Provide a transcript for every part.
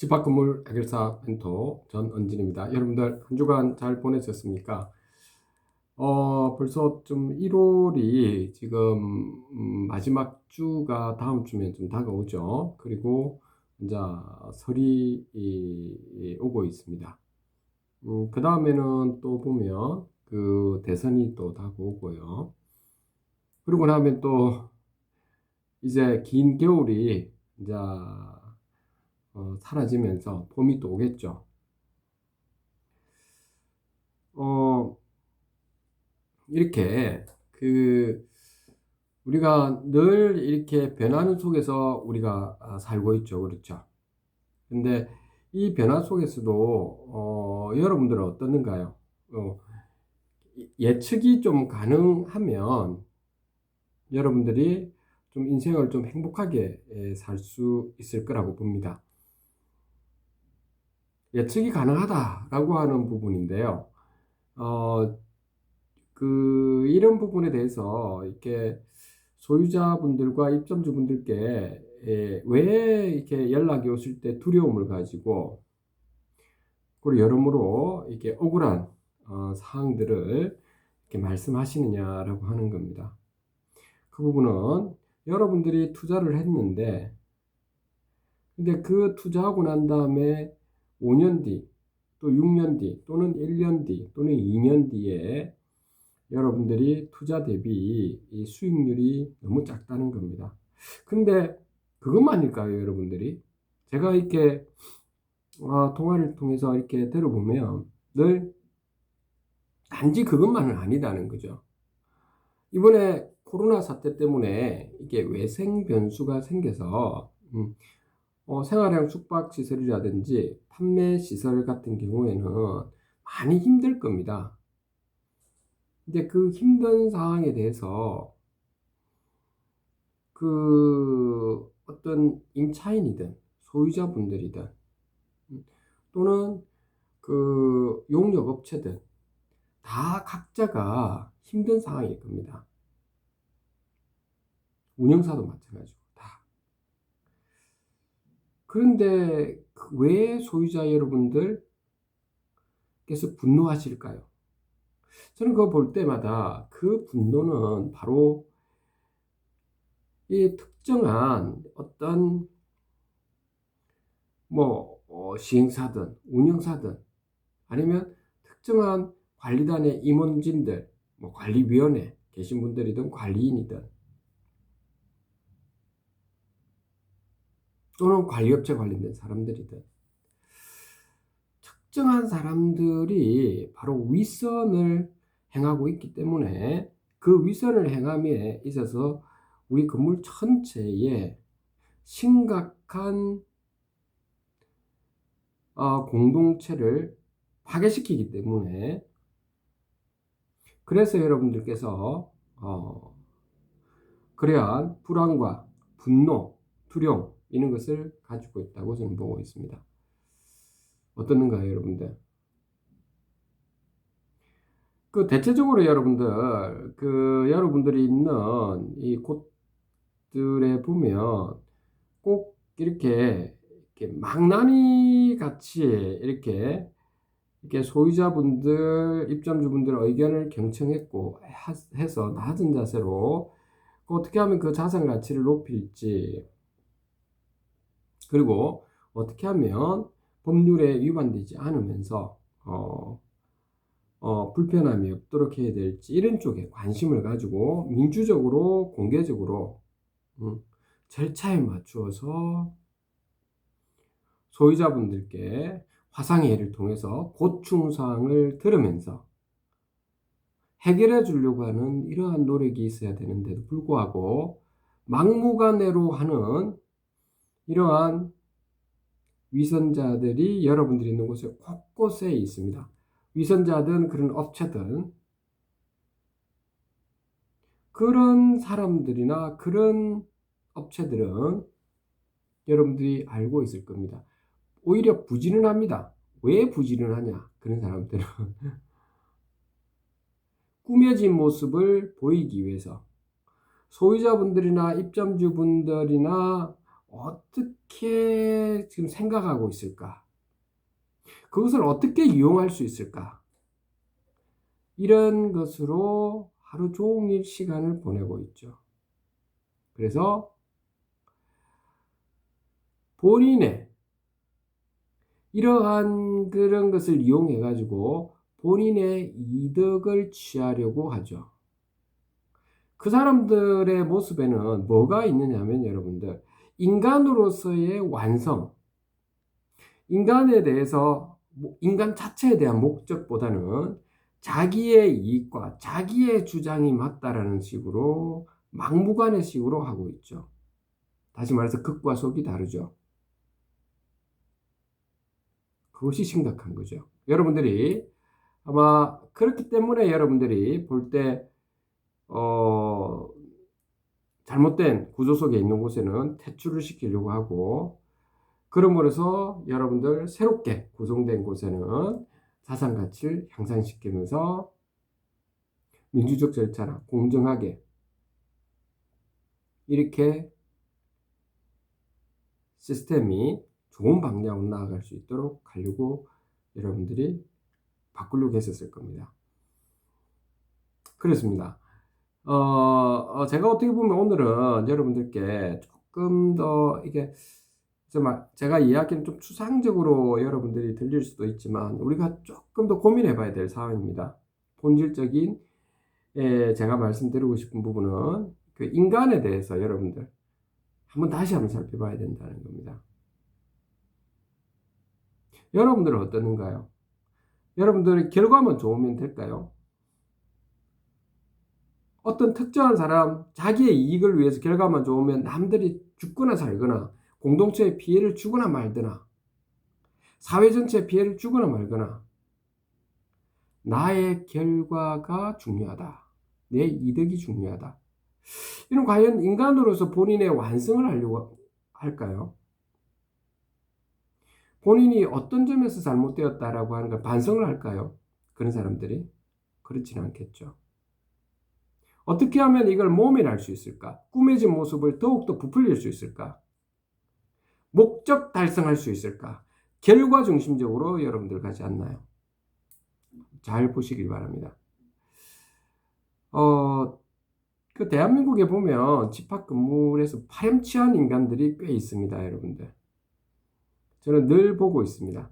집합건물 해결사 멘토 전은진입니다. 여러분들 한 주간 잘 보내셨습니까? 어, 벌써 좀 1월이 지금 음, 마지막 주가 다음 주면 좀 다가오죠. 그리고 이제 설이 오고 있습니다. 음, 그 다음에는 또 보면 그 대선이 또 다가오고요. 그리고 나면 또 이제 긴 겨울이 이제 어, 사라지면서 봄이 또 오겠죠. 어, 이렇게 그 우리가 늘 이렇게 변하는 속에서 우리가 아, 살고 있죠. 그렇죠. 근데 이 변화 속에서도 어, 여러분들은 어떻는가요? 어, 예측이 좀 가능하면 여러분들이 좀 인생을 좀 행복하게 살 수 있을 거라고 봅니다. 예측이 가능하다라고 하는 부분인데요. 어, 그, 이런 부분에 대해서 이렇게 소유자분들과 입점주분들께 예, 왜 이렇게 연락이 오실 때 두려움을 가지고 그리고 여러모로 이렇게 억울한 어, 사항들을 이렇게 말씀하시느냐라고 하는 겁니다. 그 부분은 여러분들이 투자를 했는데 근데 그 투자하고 난 다음에 5년 뒤, 또 6년 뒤, 또는 1년 뒤, 또는 2년 뒤에 여러분들이 투자 대비 이 수익률이 너무 작다는 겁니다. 근데 그것만일까요, 여러분들이? 제가 이렇게 아, 통화를 통해서 이렇게 들어보면 늘 단지 그것만은 아니다는 거죠. 이번에 코로나 사태 때문에 이게 외생 변수가 생겨서 음, 어, 생활형 숙박 시설이라든지 판매 시설 같은 경우에는 많이 힘들 겁니다. 이제 그 힘든 상황에 대해서 그 어떤 임차인이든 소유자분들이든 음, 또는 그 용역업체든 다 각자가 힘든 상황일 겁니다. 운영사도 마찬가지고 다. 그런데 그왜 소유자 여러분들께서 분노하실까요? 저는 그거 볼 때마다 그 분노는 바로 이 특정한 어떤 뭐 어, 시행사든 운영사든 아니면 특정한 관리단의 임원진들, 뭐 관리위원회 계신 분들이든 관리인이든 또는 관리업체 관련된 사람들이든. 특정한 사람들이 바로 위선을 행하고 있기 때문에 그 위선을 행함에 있어서 우리 건물 전체에 심각한 어, 공동체를 파괴시키기 때문에 그래서 여러분들께서 어, 그러한 불안과 분노, 두려움 이런 것을 가지고 있다고 저는 보고 있습니다. 어떻는가요, 여러분들? 그 대체적으로 여러분들 그 여러분들이 있는 이 곳들에 보면 꼭 이렇게, 이렇게 망나니 같이 이렇게 이렇게 소유자분들, 입점주분들 의견을 경청했고 해서 낮은 자세로 그 어떻게 하면 그 자산 가치를 높일지 그리고 어떻게 하면 법률에 위반되지 않으면서 어, 어, 불편함이 없도록 해야 될지 이런 쪽에 관심을 가지고 민주적으로 공개적으로 음, 절차에 맞추어서 소유자분들께 화상회의를 통해서 고충사항을 들으면서 해결해 주려고 하는 이러한 노력이 있어야 되는데도 불구하고 막무가내로 하는 이러한 위선자들이 여러분들이 있는 곳에 곳곳에 있습니다. 위선자든 그런 업체든 그런 사람들이나 그런 업체들은 여러분들이 알고 있을 겁니다. 오히려 부진을 합니다. 왜 부진을 하냐? 그런 사람들은 꾸며진 모습을 보이기 위해서 소유자분들이나 입점주분들이나 어떻게 지금 생각하고 있을까? 그것을 어떻게 이용할 수 있을까? 이런 것으로 하루 종일 시간을 보내고 있죠. 그래서 본인의 이러한 그런 것을 이용해 가지고 본인의 이득을 취하려고 하죠. 그 사람들의 모습에는 뭐가 있느냐면 여러분들 인간으로서의 완성, 인간에 대해서 인간 자체에 대한 목적보다는 자기의 이익과 자기의 주장이 맞다라는 식으로 막무가내 식으로 하고 있죠. 다시 말해서 극과 속이 다르죠. 그것이 심각한 거죠. 여러분들이 아마 그렇기 때문에 여러분들이 볼 때, 어, 잘못된 구조 속에 있는 곳에는 퇴출을 시키려고 하고, 그러므로 해서 여러분들 새롭게 구성된 곳에는 자산 가치를 향상시키면서 민주적 절차나 공정하게 이렇게 시스템이 좋은 방향으로 나아갈 수 있도록 하려고 여러분들이 바꾸려고 했었을 겁니다. 그렇습니다. 어, 어, 제가 어떻게 보면 오늘은 여러분들께 조금 더 이게 제가 이야기는 좀 추상적으로 여러분들이 들릴 수도 있지만 우리가 조금 더 고민해 봐야 될 사항입니다. 본질적인 예, 제가 말씀드리고 싶은 부분은 그 인간에 대해서 여러분들 한번 다시 한번 살펴봐야 된다는 겁니다. 여러분들은 어떠는가요? 여러분들의 결과만 좋으면 될까요? 어떤 특정한 사람, 자기의 이익을 위해서 결과만 좋으면 남들이 죽거나 살거나 공동체에 피해를 주거나 말거나 사회 전체에 피해를 주거나 말거나 나의 결과가 중요하다. 내 이득이 중요하다. 이런 과연 인간으로서 본인의 완성을 하려고 할까요? 본인이 어떤 점에서 잘못되었다라고 하는 걸 반성을 할까요? 그런 사람들이? 그렇지는 않겠죠. 어떻게 하면 이걸 모면할 수 있을까? 꾸며진 모습을 더욱더 부풀릴 수 있을까? 목적 달성할 수 있을까? 결과 중심적으로 여러분들 가지 않나요? 잘 보시길 바랍니다. 어, 그 대한민국에 보면 집합 건물에서 파렴치한 인간들이 꽤 있습니다, 여러분들. 저는 늘 보고 있습니다.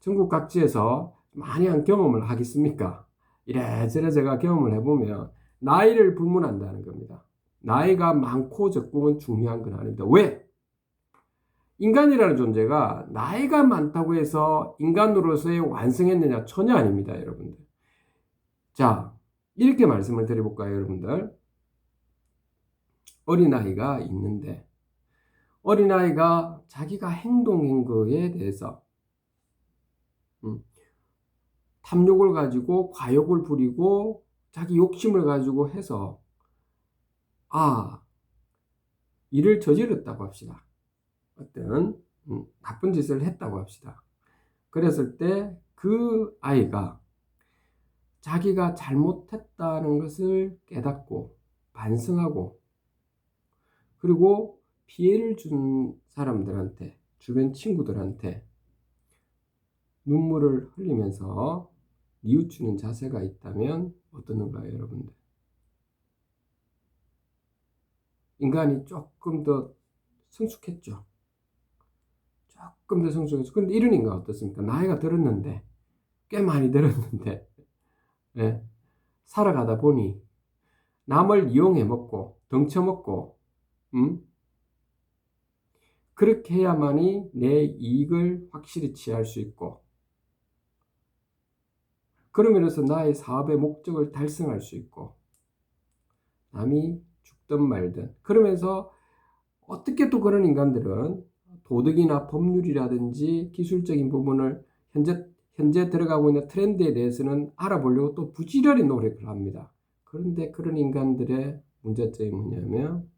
전국 각지에서 많이 한 경험을 하겠습니까? 이래저래 제가 경험을 해보면 나이를 불문한다는 겁니다. 나이가 많고 적고는 중요한 건 아닙니다. 왜? 인간이라는 존재가 나이가 많다고 해서 인간으로서의 완성했느냐? 전혀 아닙니다, 여러분들. 자, 이렇게 말씀을 드려볼까요, 여러분들? 어린아이가 있는데, 어린아이가 자기가 행동한 거에 대해서 음, 탐욕을 가지고 과욕을 부리고 자기 욕심을 가지고 해서 아 일을 저질렀다고 합시다. 어떤 음, 나쁜 짓을 했다고 합시다. 그랬을 때 그 아이가 자기가 잘못했다는 것을 깨닫고 반성하고 그리고 피해를 준 사람들한테, 주변 친구들한테 눈물을 흘리면서 뉘우치는 자세가 있다면 어떠는가요, 여러분들? 인간이 조금 더 성숙했죠. 조금 더 성숙했죠. 근데 이런 인간 어떻습니까? 나이가 들었는데, 꽤 많이 들었는데, 네. 살아가다 보니 남을 이용해 먹고, 덩쳐 먹고, 음? 그렇게 해야만이 내 이익을 확실히 취할 수 있고, 그러면서 나의 사업의 목적을 달성할 수 있고, 남이 죽든 말든, 그러면서 어떻게 또 그런 인간들은 도덕이나 법률이라든지 기술적인 부분을 현재, 현재 들어가고 있는 트렌드에 대해서는 알아보려고 또 부지런히 노력을 합니다. 그런데 그런 인간들의 문제점이 뭐냐면,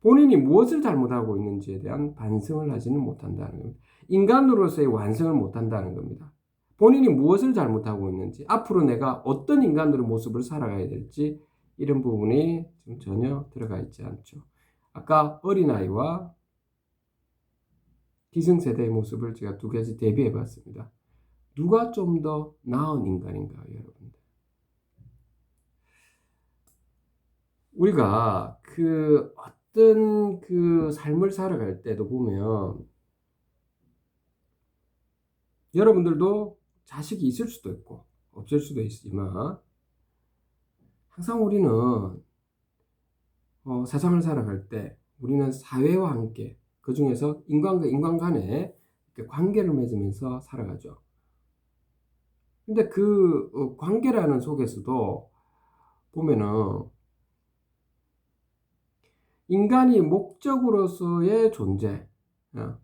본인이 무엇을 잘못하고 있는지에 대한 반성을 하지는 못한다는 겁니다. 인간으로서의 완성을 못한다는 겁니다. 본인이 무엇을 잘못하고 있는지, 앞으로 내가 어떤 인간으로 모습을 살아가야 될지, 이런 부분이 지금 전혀 들어가 있지 않죠. 아까 어린아이와 기성세대의 모습을 제가 두 가지 대비해 봤습니다. 누가 좀 더 나은 인간인가요, 여러분들? 우리가 그 어떤 그 삶을 살아갈 때도 보면 여러분들도 자식이 있을 수도 있고 없을 수도 있지만 항상 우리는 어, 세상을 살아갈 때 우리는 사회와 함께 그 중에서 인간과 인간 간에 관계를 맺으면서 살아가죠. 근데 그 어, 관계라는 속에서도 보면은 인간이 목적으로서의 존재, 어,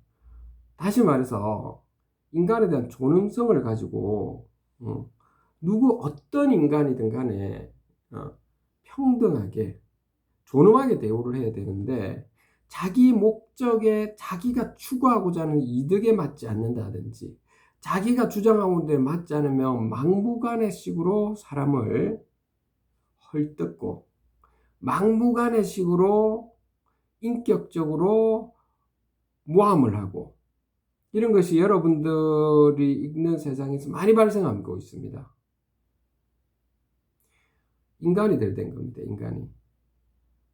다시 말해서 인간에 대한 존엄성을 가지고 어, 누구 어떤 인간이든 간에 평등하게 존엄하게 대우를 해야 되는데 자기 목적에 자기가 추구하고자 하는 이득에 맞지 않는다든지 자기가 주장하는 데 맞지 않으면 막무가내 식으로 사람을 헐뜯고 막무가내 식으로 인격적으로 모함을 하고 이런 것이 여러분들이 읽는 세상에서 많이 발생하고 있습니다. 인간이 될 된 겁니다. 인간이.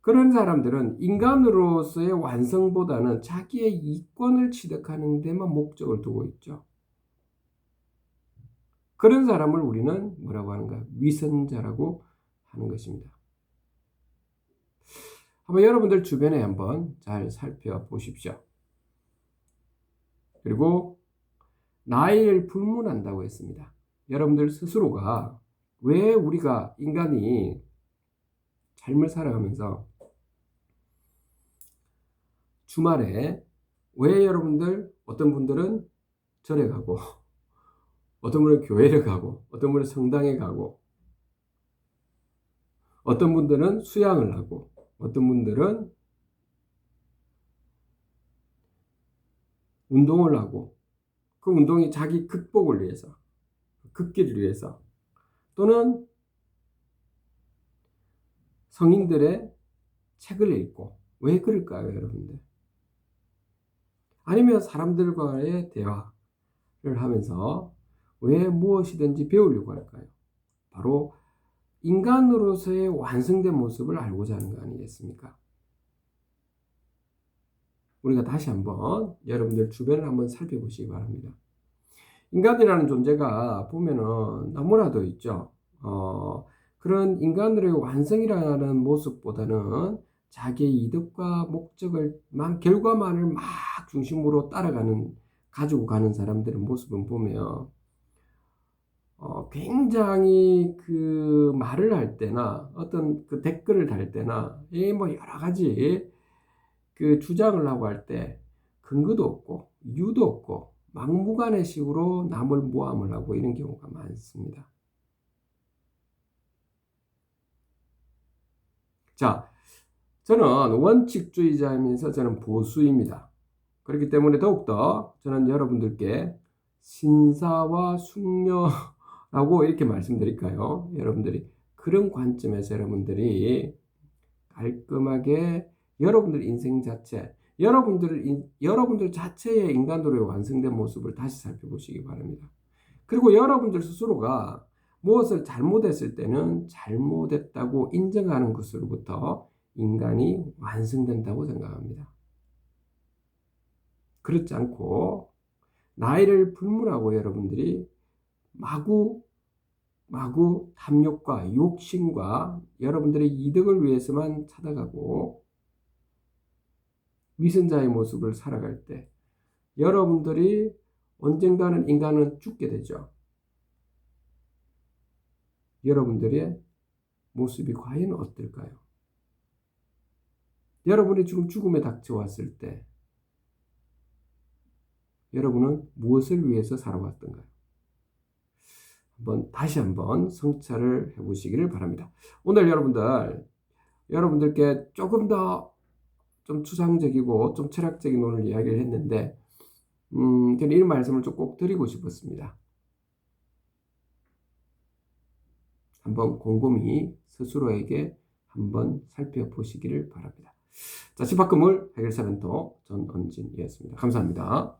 그런 사람들은 인간으로서의 완성보다는 자기의 이권을 취득하는 데만 목적을 두고 있죠. 그런 사람을 우리는 뭐라고 하는가? 위선자라고 하는 것입니다. 한번 여러분들 주변에 한번 잘 살펴보십시오. 그리고 나이를 불문한다고 했습니다. 여러분들 스스로가 왜 우리가 인간이 삶을 살아가면서 주말에 왜 여러분들 어떤 분들은 절에 가고 어떤 분은 교회를 가고 어떤 분은 성당에 가고 어떤 분들은 수양을 하고 어떤 분들은 운동을 하고 그 운동이 자기 극복을 위해서 극기를 위해서 또는 성인들의 책을 읽고 왜 그럴까요, 여러분들? 아니면 사람들과의 대화를 하면서 왜 무엇이든지 배우려고 할까요? 바로 인간으로서의 완성된 모습을 알고자 하는 거 아니겠습니까? 우리가 다시 한번 여러분들 주변을 한번 살펴보시기 바랍니다. 인간이라는 존재가 보면은 너무나도 있죠. 어, 그런 인간들의 완성이라는 모습보다는 자기의 이득과 목적을 만 결과만을 막 중심으로 따라가는 가지고 가는 사람들의 모습을 보면 어, 굉장히 그 말을 할 때나 어떤 그 댓글을 달 때나 이뭐 여러 가지 그 주장을 하고 할 때 근거도 없고 이유도 없고 막무가내 식으로 남을 모함을 하고 이런 경우가 많습니다. 자, 저는 원칙주의자이면서 저는 보수입니다. 그렇기 때문에 더욱더 저는 여러분들께 신사와 숙녀라고 이렇게 말씀드릴까요? 여러분들이 그런 관점에서 여러분들이 깔끔하게 여러분들 인생 자체, 여러분들 여러분들 자체의 인간으로 완성된 모습을 다시 살펴보시기 바랍니다. 그리고 여러분들 스스로가 무엇을 잘못했을 때는 잘못했다고 인정하는 것으로부터 인간이 완성된다고 생각합니다. 그렇지 않고 나이를 불문하고 여러분들이 마구 마구 탐욕과 욕심과 여러분들의 이득을 위해서만 찾아가고 위선자의 모습을 살아갈 때 여러분들이 언젠가는 인간은 죽게 되죠. 여러분들의 모습이 과연 어떨까요? 여러분이 지금 죽음에 닥쳐왔을 때 여러분은 무엇을 위해서 살아왔던가요? 한번 다시 한번 성찰을 해보시기를 바랍니다. 오늘 여러분들 여러분들께 조금 더 좀 추상적이고 좀 철학적인 오늘 이야기를 했는데 음, 저는 이런 말씀을 좀 꼭 드리고 싶었습니다. 한번 곰곰이 스스로에게 한번 살펴보시기를 바랍니다. 자, 집합금을 해결사 멘토 전언진이었습니다. 감사합니다.